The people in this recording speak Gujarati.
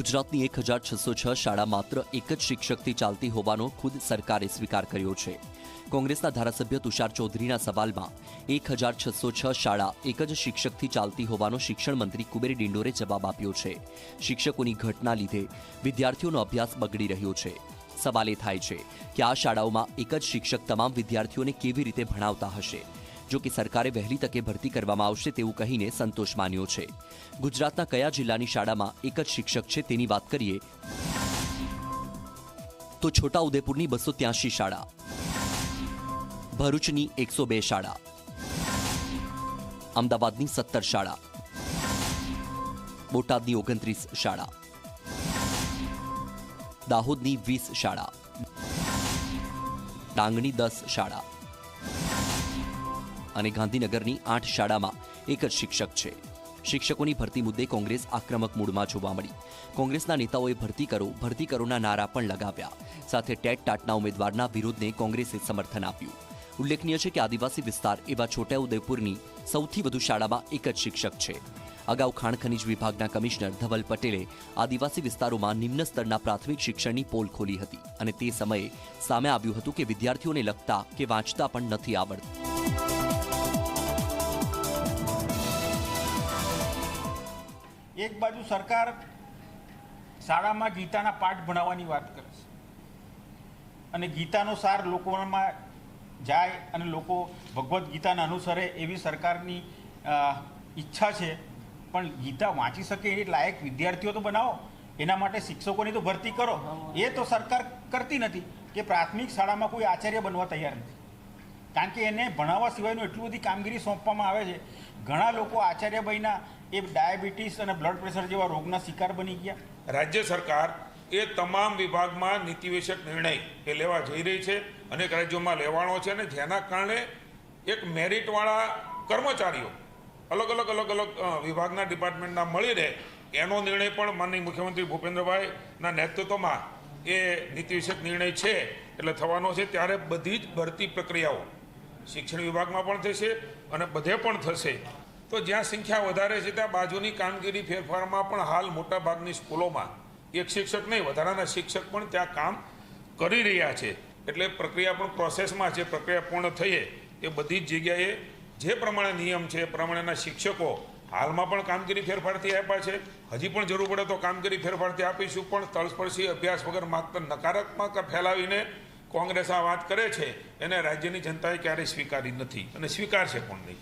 ગુજરાતની એક હજાર છસો છ શાળા માત્ર એક જ શિક્ષકથી ચાલતી હોવાનો ખુદ સરકારે સ્વીકાર કર્યો છે. કોંગ્રેસના ધારાસભ્ય તુષાર ચૌધરીના સવાલમાં, એક હજાર છસો છ શાળા એક જ શિક્ષકથી ચાલતી હોવાનો શિક્ષણ મંત્રી કુબેર ડિંડોરે જવાબ આપ્યો છે. શિક્ષકોની ઘટના લીધે વિદ્યાર્થીઓનો અભ્યાસ બગડી રહ્યો છે. સવાલ એ થાય છે કે આ શાળાઓમાં એક જ શિક્ષક તમામ વિદ્યાર્થીઓને કેવી રીતે ભણાવતા હશે? જો કે સરકારે વહેલી તકે ભરતી કરવામાં આવશે તેવું કહીને સંતોષ માન્યો છે. ગુજરાતના કયા જિલ્લાની શાળામાં એક જ શિક્ષક છે તેની વાત કરીએ. તો છોટાઉદેપુરની બસો ત્યાસી શાળા. ભરૂચની એકસો બે શાળા. અમદાવાદની સત્તર શાળા. બોટાદની ઓગણત્રીસ શાળા. દાહોદની વીસ શાળા. ડાંગની દસ શાળા. અને ગાંધીનગરની આઠ શાળામાં એક જ શિક્ષક છે. શિક્ષકોની ભરતી મુદ્દે કોંગ્રેસ આક્રમક મૂડમાં જોવા મળી. કોંગ્રેસના નેતાઓએ ભરતી કરો, ભરતી કરોના નારા પણ લગાવ્યા. સાથે ટેટ ટાટના ઉમેદવારના વિરોધને કોંગ્રેસે સમર્થન આપ્યું. ઉલ્લેખનીય છે કે આદિવાસી વિસ્તાર એવા છોટાઉદેપુરની સૌથી વધુ શાળામાં એક જ શિક્ષક છે. અગાઉ ખાણ ખનીજ વિભાગના કમિશનર ધવલ પટેલે આદિવાસી વિસ્તારોમાં નિમ્ન સ્તરના પ્રાથમિક શિક્ષણની પોલ ખોલી હતી અને તે સમયે સામે આવ્યું હતું કે વિદ્યાર્થીઓને લગતા કે વાંચતા પણ નથી આવડતું. એક બાજુ સરકાર શાળામાં ગીતાના પાઠ ભણાવવાની વાત કરે છે. અને ગીતાનો સાર લોકોમાં જાય અને લોકો ભગવદ્ ગીતાને અનુસરે એવી સરકારની ઈચ્છા છે. પણ ગીતા વાંચી શકે એ લાયક વિદ્યાર્થીઓ તો બનાવો. એના માટે શિક્ષકોની તો ભરતી કરો. એ તો સરકાર કરતી નથી કે પ્રાથમિક શાળામાં કોઈ આચાર્ય બનવા તૈયાર નથી. કારણ કે એને ભણાવવા સિવાયનું એટલી બધી કામગીરી સોંપવામાં આવે છે. ઘણા લોકો આચાર્યભાઈના એ ડાયાબિટીસ અને બ્લડ પ્રેશર જેવા રોગના શિકાર બની ગયા. રાજ્ય સરકાર એ તમામ વિભાગમાં નીતિવેશક નિર્ણય એ લેવા જઈ રહી છે, અનેક રાજ્યોમાં લેવાનો છે અને જેના કારણે એક મેરિટવાળા કર્મચારીઓ અલગ અલગ અલગ અલગ વિભાગના ડિપાર્ટમેન્ટના મળી રહે એનો નિર્ણય પણ માનનીય મુખ્યમંત્રી ભૂપેન્દ્રભાઈના નેતૃત્વમાં એ નીતિવિષયક નિર્ણય છે, એટલે થવાનો છે. ત્યારે બધી જ ભરતી પ્રક્રિયાઓ શિક્ષણ વિભાગમાં પણ થશે અને બધે પણ થશે. તો જ્યાં સંખ્યા વધારે છે, ત્યાં બાજુની કામગીરી ફેરફારમાં પણ હાલ મોટાભાગની સ્કૂલોમાં એક શિક્ષક નહીં, વધારાના શિક્ષક પણ ત્યાં કામ કરી રહ્યા છે. એટલે પ્રક્રિયા પણ પ્રોસેસમાં છે, પ્રક્રિયા પૂર્ણ થઈએ એ બધી જ જગ્યાએ જે પ્રમાણે નિયમ છે, એ પ્રમાણેના શિક્ષકો હાલમાં પણ કામગીરી ફેરફારથી આપ્યા છે. હજી પણ જરૂર પડે તો કામગીરી ફેરફારથી આપીશું, પણ તળસ્પર્શી અભ્યાસ વગર માત્ર નકારાત્મક ફેલાવીને કોંગ્રેસ આ વાત કરે છે, એને રાજ્યની જનતાએ ક્યારેય સ્વીકારી નથી. અને સ્વીકારશે પણ નહીં?